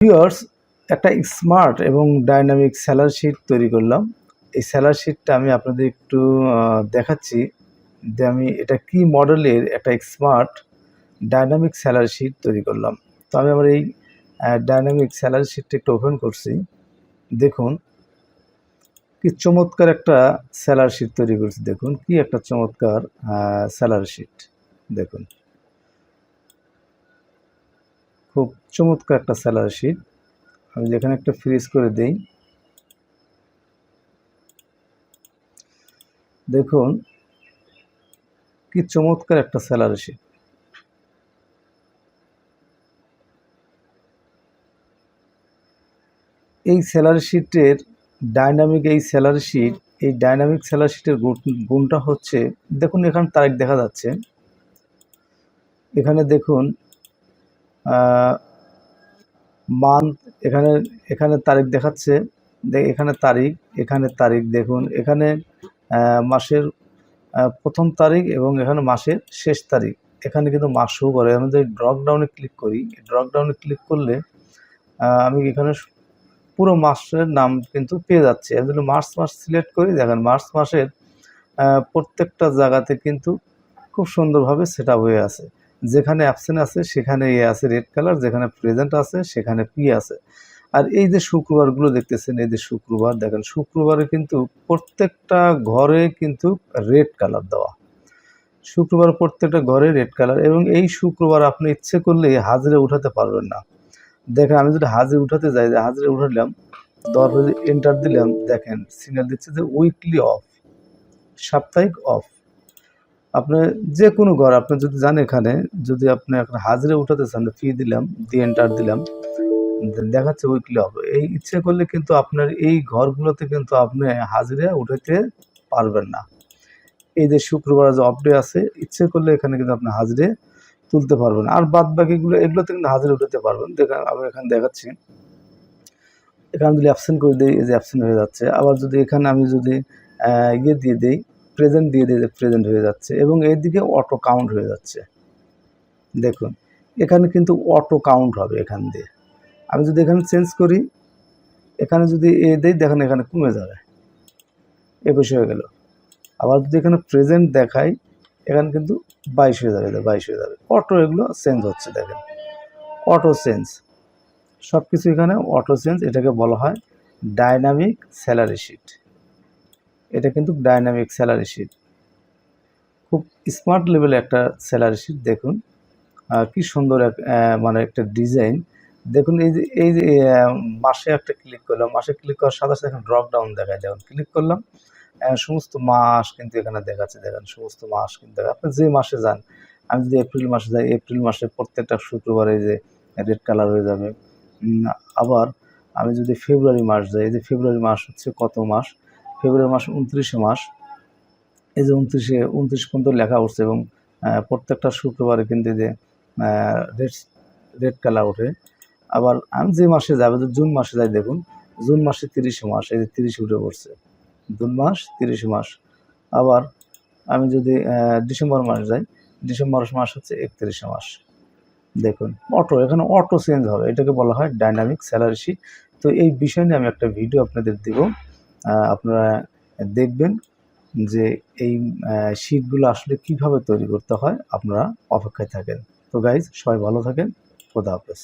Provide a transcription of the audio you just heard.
Viewers একটা smart এবং dynamic স্যালার sheet তৈরি করলাম। এই স্যালার শিটটা আমি আপনাদের একটু দেখাচ্ছি যে আমি এটা কি মডেলের একটা স্মার্ট ডাইনামিক স্যালার শিট তৈরি করলাম। তো আমি আমার এই ডাইনামিক স্যালার শিটটা একটু ওপেন করছি। দেখুন, কি চমৎকার একটা স্যালার শিট তৈরি করছি। দেখুন, কি একটা চমৎকার স্যালার শিট দেখুন। খুব চমৎকার একটা স্যালারি শিট। আমি যেখানে একটা ফ্রিজ করে দেই। দেখুন, কি চমৎকার একটা স্যালারি শিট। এই স্যালারি শিটের ডাইনামিক, এই স্যালারি শিট, এই ডাইনামিক স্যালারি শিটের গুণটা হচ্ছে, দেখুন এখানে তারিখ দেখা যাচ্ছে। এখানে দেখুন মান্থ এখানে এখানে তারিখ দেখাচ্ছে। এখানে তারিখ এখানে তারিখ দেখুন। এখানে মাসের প্রথম তারিখ এবং এখানে মাসের শেষ তারিখ। এখানে কিন্তু মাস শো করে। আমি যদি ড্রপ ডাউনে ক্লিক করি ড্রপ ডাউনে ক্লিক করলে আমি এখানে পুরো মাসের নাম কিন্তু পেয়ে যাচ্ছে। আমি যদি মার্চ মাস সিলেক্ট করি, দেখেন মার্চ মাসের প্রত্যেকটা জায়গাতে কিন্তু খুব সুন্দরভাবে সেট হয়ে আছে। যেখানে অ্যাবসেন্ট আছে, সেখানে এ আছে রেড কালার যেখানে প্রেজেন্ট আছে, সেখানে পি আছে। আর এই যে শুক্রবারগুলো দেখতেছেন, এই যে শুক্রবার, দেখেন, শুক্রবারে কিন্তু প্রত্যেকটা ঘরে কিন্তু রেড কালার দেওয়া। শুক্রবার প্রত্যেকটা ঘরে রেড কালার এবং এই শুক্রবার আপনি ইচ্ছে করলে হাজিরে উঠাতে পারবেন না। দেখেন, আমি যদি হাজিরে উঠাতে যাই, যে হাজিরে উঠালাম দশ এন্টার দিলাম, দেখেন সিগন্যাল দিচ্ছে যে উইকলি অফ সাপ্তাহিক অফ আপনি যে কোনো ঘর, আপনি যদি যান এখানে, যদি আপনি এখন হাজিরে উঠাতে চান ফি দিলাম, দিয়ে এন্টার দিলাম দেখাচ্ছে উইকলি হবে। এই ইচ্ছে করলে কিন্তু আপনার এই ঘরগুলোতে কিন্তু আপনি হাজিরে উঠাতে পারবেন না। এই যে শুক্রবার যে অফ ডে আছে, ইচ্ছে করলে এখানে কিন্তু আপনি হাজিরে তুলতে পারবেন। আর বাদ বাকিগুলো এগুলোতে কিন্তু হাজিরে উঠাতে পারবেন। দেখেন আমি এখানে দেখাচ্ছি। এখানে যদি অ্যাবসেন্ট করে দিই, এই যে অ্যাবসেন্ট হয়ে যাচ্ছে। আবার যদি এখানে আমি যদি ইয়ে দিয়ে দিই প্রেজেন্ট দিয়ে দিয়ে প্রেজেন্ট হয়ে যাচ্ছে এবং এইদিকে অটো কাউন্ট হয়ে যাচ্ছে। দেখুন, এখানে কিন্তু অটো কাউন্ট হবে এখান দিয়ে। আমি যদি এখানে চেঞ্জ করি, এখানে যদি এ দেই, দেখেন এখানে কমে যাবে। একুশ হয়ে গেল। আবার যদি এখানে প্রেজেন্ট দেখাই, এখানে কিন্তু বাইশ হয়ে যাবে বাইশ হয়ে যাবে। অটো এগুলো চেঞ্জ হচ্ছে, দেখেন। অটো চেঞ্জ সব কিছু এখানে অটো চেঞ্জ এটাকে বলা হয় ডাইনামিক স্যালারি শিট এটা কিন্তু ডাইনামিক স্যালারি শিট খুব স্মার্ট লেভেলে একটা স্যালারি শিট দেখুন। কি সুন্দর এক মানে একটা ডিজাইন দেখুন এই যে এই যে মাসে একটা ক্লিক করলাম। মাসে ক্লিক করার সাথে সাথে এখন ড্রপ ডাউন দেখায়। দেখুন ক্লিক করলাম সমস্ত মাস কিন্তু এখানে দেখাচ্ছে। দেখেন সমস্ত মাস কিন্তু আপনি যে মাসে যান, আমি যদি এপ্রিল মাসে যাই এপ্রিল মাসে প্রত্যেকটা শুক্রবারে যে রেড কালার হয়ে যাবে। আবার আমি যদি ফেব্রুয়ারি মাস যাই, এই যে ফেব্রুয়ারি মাস হচ্ছে কত মাস? ফেব্রুয়ারি মাস উনত্রিশে মাস। এই যে উনত্রিশে, উনত্রিশ পর্যন্ত লেখা উঠছে এবং প্রত্যেকটা শুক্রবারে কিন্তু যে রেড রেড কালার ওঠে। আবার আমি যে মাসে যাবে জুন মাসে যাই, দেখুন, জুন মাসে তিরিশে মাস, এই যে তিরিশে উঠে পড়ছে। জুন মাস, তিরিশে মাস। আবার আমি যদি ডিসেম্বর মাস যাই, ডিসেম্বর মাস হচ্ছে একত্রিশে মাস। দেখুন, অটো, এখানে অটো চেঞ্জ হবে, এটাকে বলা হয় ডাইনামিক স্যালারি শিট। তো এই বিষয় নিয়ে আমি একটা ভিডিও আপনাদের দেব। আপনারা দেখবেন যে এই শীটগুলো আসলে কীভাবে তৈরি করতে হয়, আপনারা অপেক্ষায় থাকেন। তো গাইজ সবাই ভালো থাকেন। খোদা হাফেজ।